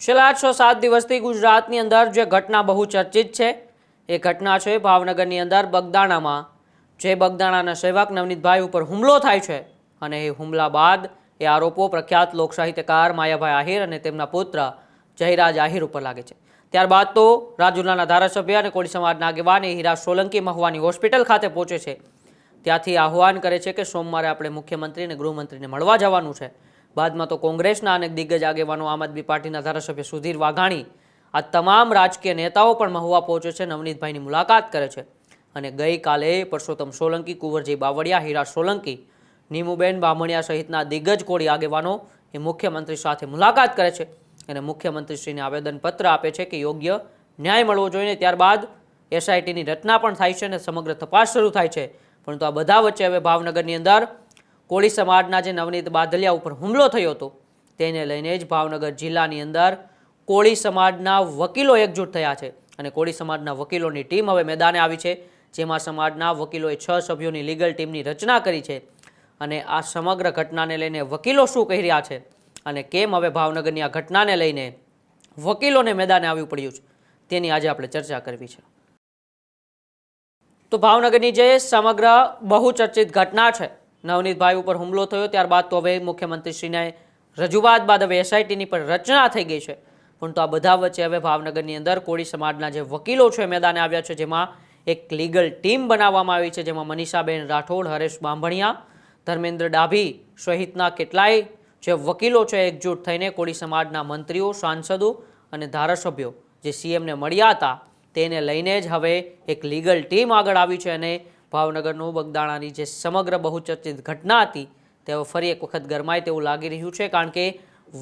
છેલ્લા છ સાત દિવસથી ગુજરાતની અંદર જે ઘટના બહુ ચર્ચિત છે, એ ઘટના છે ભાવનગરની અંદર બગદાણામાં. જે બગદાણાના સેવક નવનીતભાઈ ઉપર હુમલો થાય છે અને એ હુમલા બાદ એ આરોપો પ્રખ્યાત લોકસાહિત્યકાર માયાભાઈ આહિર અને તેમના પુત્ર જયરાજ આહિર ઉપર લાગે છે. ત્યારબાદ તો રાજુલાના ધારાસભ્ય અને કોળી સમાજના આગેવાન એ હીરા સોલંકી મહુવાની હોસ્પિટલ ખાતે પહોંચે છે. ત્યાંથી આહવાન કરે છે કે સોમવારે આપણે મુખ્યમંત્રી અને ગૃહમંત્રીને મળવા જવાનું છે. બાદમાં તો કોંગ્રેસના અનેક દિગ્ગજ આગેવાનો આમ આદમી પાર્ટીના ધારાસભ્ય સુધીર વાઘાણી, આ તમામ રાજકીય નેતાઓ પણ મહુવા પહોંચે છે નવનીતભાઈની મુલાકાત કરે છે. અને ગઈકાલે પરસોત્તમ સોલંકી, કુંવરજી બાવળિયા, હીરા સોલંકી, નીમુબેન બામણિયા સહિતના દિગ્ગજ કોળી આગેવાનો એ મુખ્યમંત્રી સાથે મુલાકાત કરે છે. અને મુખ્યમંત્રીશ્રીને આવેદનપત્ર આપે છે કે યોગ્ય ન્યાય મળવો જોઈએ ત્યારબાદ એસઆઈટીની રચના પણ થાય છે અને સમગ્ર તપાસ શરૂ થાય છે. પરંતુ આ બધા વચ્ચે હવે ભાવનગરની અંદર કોળી સમાજના જે નવનીત બાદલિયા ઉપર હુમલો થયો હતો, તેને લઈને જ ભાવનગર જિલ્લાની અંદર કોળી સમાજના વકીલો એકજૂટ થયા છે. અને કોળી સમાજના વકીલોની ટીમ હવે મેદાને આવી છે, જેમાં સમાજના વકીલોએ છ સભ્યોની લીગલ ટીમની રચના કરી છે. અને આ સમગ્ર ઘટનાને લઈને વકીલો શું કહી રહ્યા છે અને કેમ હવે ભાવનગરની આ ઘટનાને લઈને વકીલોને મેદાને આવવું પડ્યું છે, તેની આજે આપણે ચર્ચા કરવી છે. તો ભાવનગરની જે સમગ્ર બહુચર્ચિત ઘટના છે નવનીતભાઈ ઉપર હુમલો થયો, ત્યારબાદ તો હવે મુખ્યમંત્રીશ્રીને રજૂઆત બાદ હવે એસઆઈટીની પણ રચના થઈ ગઈ છે. પરંતુ આ બધા વચ્ચે હવે ભાવનગરની અંદર કોળી સમાજના જે વકીલો છે મેદાને આવ્યા છે, જેમાં એક લીગલ ટીમ બનાવવામાં આવી છે, જેમાં મનીષાબેન રાઠોડ, હરેશ બાંભણિયા, ધર્મેન્દ્ર ડાભી સહિતના કેટલાય જે વકીલો છે, એકજૂટ થઈને કોળી સમાજના મંત્રીઓ, સાંસદો અને ધારાસભ્યો જે સીએમને મળ્યા હતા, તેને લઈને જ હવે એક લીગલ ટીમ આગળ આવી છે અને ભાવનગરનું બગદાણાની જે સમગ્ર બહુચર્ચિત ઘટના હતી તે ફરી એક વખત ગરમાય તેવું લાગી રહ્યું છે, કારણ કે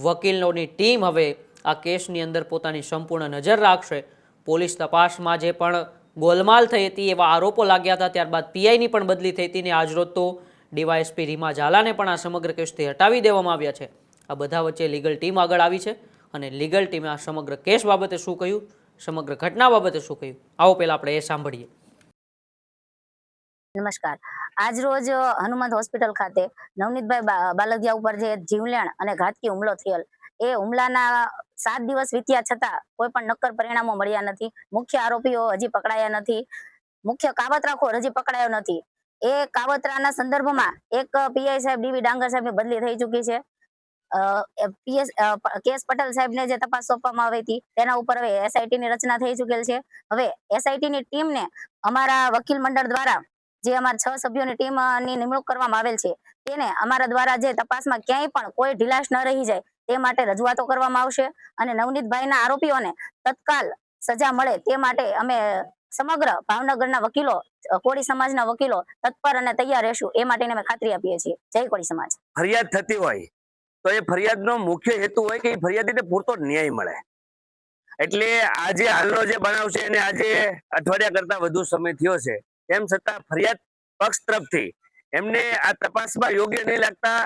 વકીલોની ટીમ હવે આ કેસની અંદર પોતાની સંપૂર્ણ નજર રાખશે. પોલીસ તપાસમાં જે પણ ગોલમાલ થઈ હતી એવા આરોપો લાગ્યા હતા, ત્યારબાદ પીઆઈની પણ બદલી થઈ હતી ને આજરોજ તો ડીવાયએસપી રીમા ઝાલાને પણ આ સમગ્ર કેસથી હટાવી દેવામાં આવ્યા છે. આ બધા વચ્ચે લીગલ ટીમ આગળ આવી છે અને લીગલ ટીમે આ સમગ્ર કેસ બાબતે શું કહ્યું, સમગ્ર ઘટના બાબતે શું કહ્યું? આવો પહેલાં આપણે એ સાંભળીએ. નમસ્કાર. આજ રોજ હનુમંત હોસ્પિટલ ખાતે નવનીતભાઈ બાલદિયા ઉપર જે જીવલેણ અને ઘાતકી હુમલો થયેલ, એ હુમલાના સાત દિવસ વીત્યા છતાં કોઈ પણ નક્કર પરિણામો મળ્યા નથી. મુખ્ય આરોપીઓ હજી પકડાયા નથી. મુખ્ય કાવતરાખોર હજી પકડાયો નથી. એ કાવતરાના સંદર્ભમાં એક પીઆઈ સાહેબ ડીવી ડાંગર સાહેબની બદલી થઈ ચૂકી છે. PS કેસ પટેલ સાહેબને જે તપાસ સોંપવામાં આવી હતી, તેના ઉપર હવે એસઆઈટી ની રચના થઈ ચૂકેલ છે. હવે એસઆઈટી ની ટીમને અમારા વકીલ મંડળ દ્વારા જે અમારા છ સભ્યોની ટીમની નિમણૂક કરવામાં આવેલ છે, તેને અમારા દ્વારા જે તપાસમાં ક્યાંય પણ કોઈ ઢીલાશ ન રહી જાય, તે માટે રજૂઆતો કરવામાં આવશે અને નવનીતભાઈના આરોપીઓને તત્કાલ સજા મળે તે માટે અમે સમગ્ર ભાવનગરના વકીલો, કોળી સમાજના વકીલો તત્પર અને તૈયાર રહેશું, એ માટે ખાતરી આપીએ છીએ. જય કોળી સમાજ. ફરિયાદ થતી હોય તો એ ફરિયાદનો મુખ્ય હેતુ હોય કે એ ફરિયાદીને પૂરતો ન્યાય મળે. એટલે આજે હાલનો જે બનાવ છે એને આજે અઠવાડિયા કરતા વધુ સમય થયો છે તેમ છતાં ફરિયાદ પક્ષ તરફથી. એમને આ તપાસમાં યોગ્ય નહીં લાગતા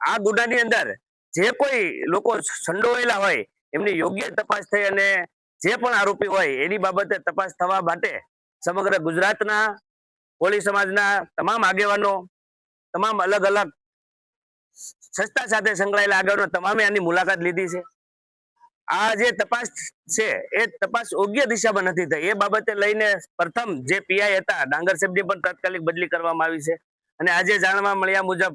આ ગુનાની અંદર જે કોઈ લોકો સંડોવાયેલા હોય, એમની યોગ્ય તપાસ થઈ અને જે પણ આરોપી હોય, એની બાબતે તપાસ થવા માટે સમગ્ર ગુજરાતના કોળી સમાજના તમામ આગેવાનો, તમામ અલગ અલગ સંસ્થા સાથે સંકળાયેલા આગળનો તમામે આની મુલાકાત લીધી છે. આ જે તપાસ છે, એ તપાસ યોગ્ય દિશામાં નથી થઈ. એ બાબતે લઈને પ્રથમ જે પીઆઈ હતા, ડાંગર સાહેબની પણ તાત્કાલિક બદલી કરવામાં આવી છે. અને આજે જાણવા મળ્યા મુજબ,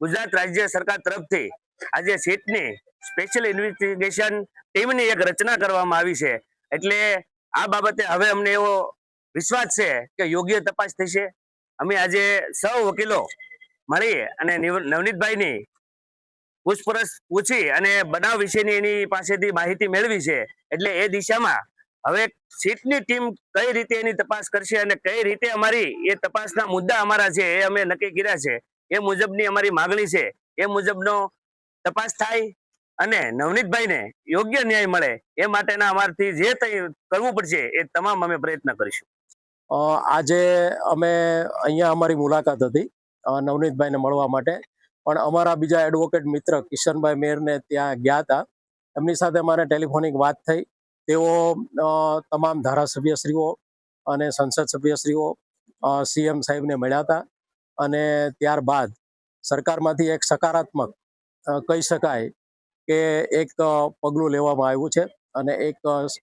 ગુજરાત રાજ્ય સરકાર તરફથી આજે સીટની સ્પેશિયલ ઇન્વેસ્ટિગેશન ટીમની એક રચના કરવામાં આવી છે. એટલે આ બાબતે હવે અમને એવો વિશ્વાસ છે કે યોગ્ય તપાસ થશે. અમે આજે સૌ વકીલો મળી અને નિવ- નવનીતભાઈની પૂછપરછ પૂછી અને બનાવ વિશેની એની પાસેથી માહિતી મેળવી છે. એટલે એ દિશામાં હવે સીટની ટીમ કઈ રીતે એની તપાસ કરશે અને કઈ રીતે અમારી એ તપાસના મુદ્દા અમારા છે એ અમે નક્કી કર્યા છે. એ મુજબની અમારી માગણી છે. એ મુજબનો તપાસ થાય અને નવનીતભાઈને યોગ્ય ન્યાય મળે એ માટેના અમારથી જે કરવું પડશે એ તમામ અમે પ્રયત્ન કરીશું. આજે અમે અહીંયા અમારી મુલાકાત હતી. નવનીતભાઈને મળવા માટે. પણ અમારા બીજા એડવોકેટ મિત્ર કિશનભાઈ મેરને ત્યાં ગયા હતા. એમની સાથે મારે ટેલિફોનિક વાત થઈ. તેઓ તમામ ધારાસભ્યશ્રીઓ અને સંસદ સભ્યશ્રીઓ સીએમ સાહેબને મળ્યા હતા અને ત્યારબાદ સરકારમાંથી એક સકારાત્મક કહી શકાય કે એક પગલું લેવામાં આવ્યું છે અને એક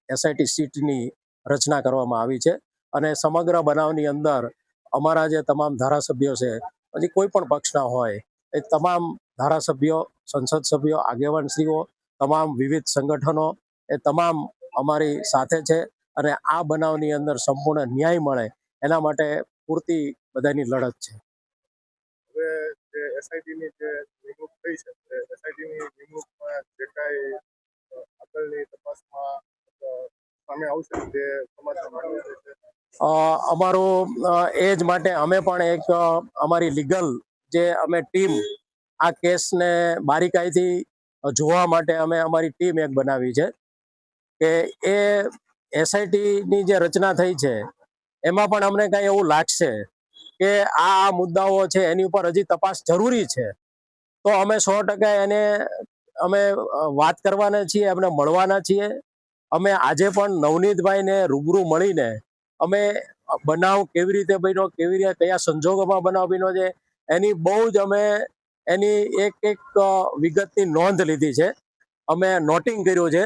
એસઆઈટી સીટની રચના કરવામાં આવી છે અને સમગ્ર બનાવની અંદર અમારા જે તમામ ધારાસભ્યો છે પછી કોઈ પણ પક્ષના હોય એ તમામ ધારાસભ્યો સંસદ સભ્યો આગેવાનશ્રીઓ તમામ વિવિધ સંગઠનો એ તમામ અમારી સાથે છે અને આ બનાવની અંદર સંપૂર્ણ ન્યાય મળે એના માટે પૂરતી બધાની લડત છે. હવે જે એસઆઈટીની જે નિમણૂક થઈ છે એસઆઈટીની નિમણૂકમાં જે કાંઈ અ, આગળની તપાસમાં સામે આવશે તે સમાજના માનવી અમારું એ જ માટે અમે પણ એક અમારી લીગલ જે અમે ટીમ આ કેસને બારીકાઈથી જોવા માટે અમે અમારી ટીમ એક બનાવી છે કે એ એસઆઈટીની જે રચના થઈ છે, એમાં પણ અમને કાંઈ એવું લાગશે કે આ આ મુદ્દાઓ છે એની ઉપર હજી તપાસ જરૂરી છે. તો અમે સો ટકા એને અમે વાત કરવાના છીએ, એમને મળવાના છીએ. અમે આજે પણ નવનીતભાઈને રૂબરૂ મળીને અમે બનાવ કેવી રીતે બન્યો, કેવી રીતે કયા સંજોગોમાં બનાવ બન્યો છે એની બહુ જ અમે એની એક એક વિગતની નોંધ લીધી છે. અમે નોટિંગ કર્યું છે.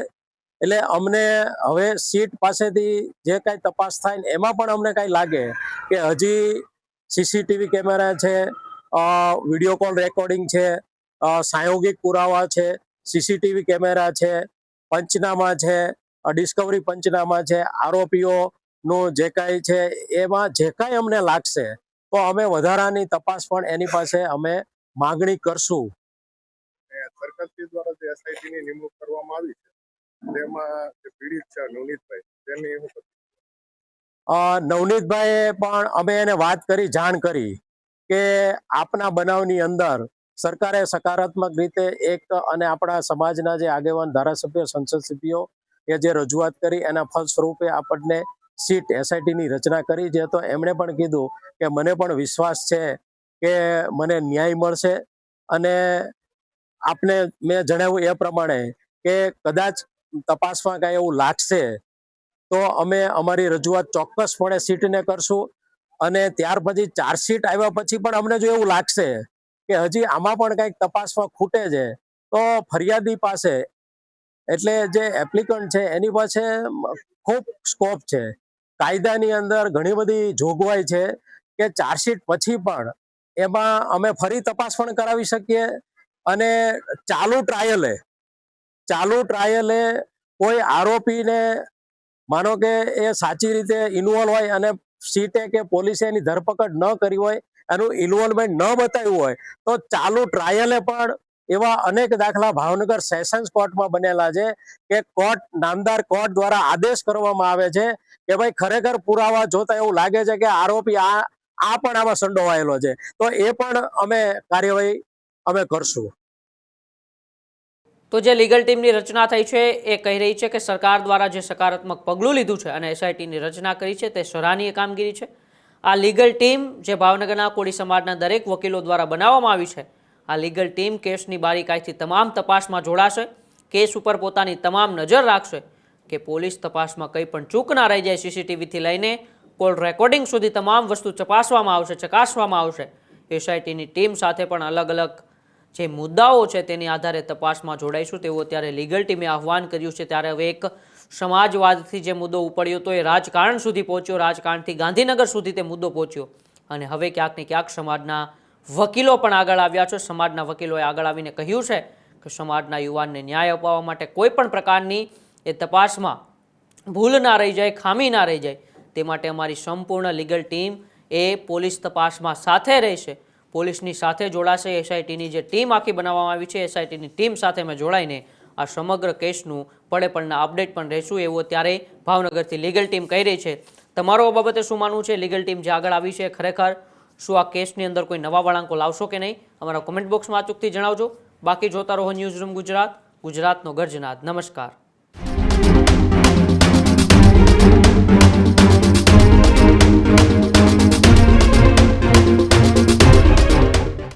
એટલે અમને હવે સીટ પાસેથી જે કાંઈ તપાસ થાય ને એમાં પણ અમને કાંઈ લાગે કે હજી સીસીટીવી કેમેરા છે વીડિયો કોલ રેકોર્ડિંગ છે સાયોગિક પુરાવા છે, સીસીટીવી કેમેરા છે, પંચનામા છે ડિસ્કવરી પંચનામા છે આરોપીઓ નું જે કાંઈ છે, એમાં જે કાંઈ અમને લાગશે તો અમે વધારાની તપાસ પણ એની પાસે અમે માગણી કરશું. સરકારશ્રી દ્વારા જે એસઆઈટીની નિમણૂક કરવામાં આવી છે તેમાં જે પીડિત છે નવનીતભાઈ તેની નવનીતભાઈએ પણ અમે એને વાત કરી જાણ કરી કે આપના બનાવની અંદર સરકારે સકારાત્મક રીતે એક અને આપણા સમાજના જે આગેવાન ધારાસભ્યો સંસદ સભ્યો એ જે રજૂઆત કરી એના ફળ સ્વરૂપે આપણને સીટ એસઆઈટીની રચના કરી છે, તો એમણે પણ કીધું કે મને પણ વિશ્વાસ છે કે મને ન્યાય મળશે. અને આપને મેં જણાવ્યું એ પ્રમાણે કે કદાચ તપાસમાં કાંઈ એવું લાગશે, તો અમે અમારી રજૂઆત ચોક્કસપણે સીટને કરશું. અને ત્યાર પછી ચાર્જશીટ આવ્યા પછી પણ અમને જો એવું લાગશે કે હજી આમાં પણ કંઈક તપાસમાં ખૂટે છે, તો ફરિયાદી પાસે, એટલે જે એપ્લિકન્ટ છે, એની પાસે ખૂબ સ્કોપ છે. કાયદાની અંદર ઘણી બધી જોગવાઈ છે કે ચાર્જશીટ પછી પણ એમાં અમે ફરી તપાસ પણ કરાવી શકીએ અને ચાલુ ટ્રાયલે ચાલુ ટ્રાયલે કોઈ આરોપીને માનો કે એ સાચી રીતે ઇન્વોલ્વ હોય અને સીટે કે પોલીસે એની ધરપકડ ન કરી હોય, એનું ઇન્વોલ્વમેન્ટ ન બતાવ્યું હોય, તો ચાલુ ટ્રાયલે પણ એવા અનેક દાખલા ભાવનગર સેશન્સ કોર્ટમાં બનેલા છે કે કોર્ટ, નામદાર કોર્ટ દ્વારા આદેશ કરવામાં આવે છે કે ભાઈ ખરેખર પુરાવા જોતા એવું લાગે છે કે આરોપી આ આ પણ આમાં સંડોવાયેલો છે. તો એ પણ અમે કાર્યવાહી અમે કરશું. તો જે લીગલ ટીમની રચના થઈ છે એ કહી રહી છે કે સરકાર દ્વારા જે સકારાત્મક પગલું લીધું છે અને એસઆઈટીની રચના કરી છે તે સરાહનીય કામગીરી છે. આ લીગલ ટીમ જે ભાવનગરના કોળી સમાજના દરેક વકીલો દ્વારા બનાવવામાં આવી છે આ લીગલ ટીમ કેસની બારીકાઈથી તમામ તપાસમાં જોડાશે, કેસ ઉપર પોતાની તમામ નજર રાખશે કે પોલીસ તપાસમાં કંઈ પણ ચૂક ના રહી જાય સીસીટીવીથી લઈને, કોલ રેકોર્ડિંગ સુધી તમામ વસ્તુ ચપાસવામાં આવશે, ચકાસવામાં આવશે. એસઆઈટીની ટીમ સાથે પણ અલગ અલગ જે મુદ્દાઓ છે તેની આધારે તપાસમાં જોડાઈશું. તેવું અત્યારે લીગલ ટીમે આહવાન કર્યું છે. ત્યારે હવે એક સમાજવાદથી જે મુદ્દો ઉપડ્યો હતો એ રાજકારણ સુધી પહોંચ્યો. રાજકારણથી ગાંધીનગર સુધી તે મુદ્દો પહોંચ્યો. અને હવે ક્યાંક ને ક્યાંક સમાજના વકીલો પણ આગળ આવ્યા છે. સમાજના વકીલોએ આગળ આવીને કહ્યું છે કે સમાજના યુવાનને ન્યાય અપાવવા માટે કોઈ પણ પ્રકારની એ તપાસમાં ભૂલ ના રહી જાય, ખામી ના રહી જાય, તે માટે અમારી સંપૂર્ણ લીગલ ટીમ એ પોલીસ તપાસમાં સાથે રહેશે. પોલીસની સાથે જોડાશે. એસઆઈટીની જે ટીમ આખી બનાવવામાં આવી છે, એસઆઈટીની ટીમ સાથે અમે જોડાઈને આ સમગ્ર કેસનું પડે પડના અપડેટ પણ રહેશું એવું અત્યારે ભાવનગરથી લીગલ ટીમ કહી રહી છે. તમારો બાબતે શું માનવું છે? લીગલ ટીમ જે આગળ આવી છે, ખરેખર શું આ કેસની અંદર કોઈ નવા વળાંકો લાવશો કે નહીં, અમારા કોમેન્ટ બોક્સમાં અચૂકથી જણાવજો. બાકી જોતા રહો ન્યૂઝ રૂમ ગુજરાત, ગુજરાતનો ગર્જનાદ. નમસ્કાર.